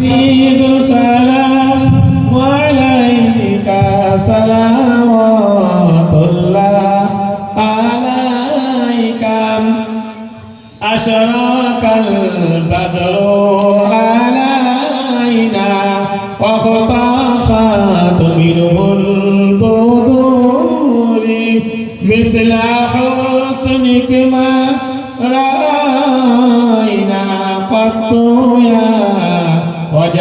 حبيب سلام عليك صلوات الله عليك أشرق البدر علينا وخطفت منه البدور مثل حسنك ما رأينا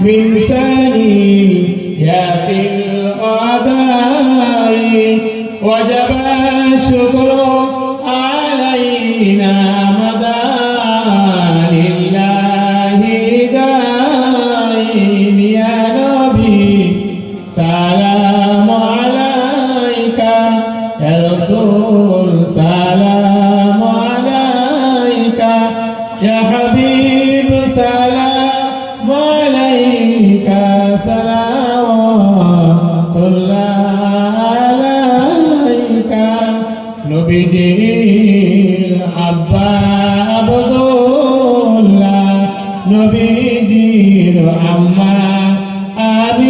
من سنين يا بالقضاء وجب الشكر علينا مدى لله داعين يا نبي. سلام عليك يا رسول سلام عليك يا حبيبي নবীজির আব্বা আবদুল্লাহ। নবীজির আম্মা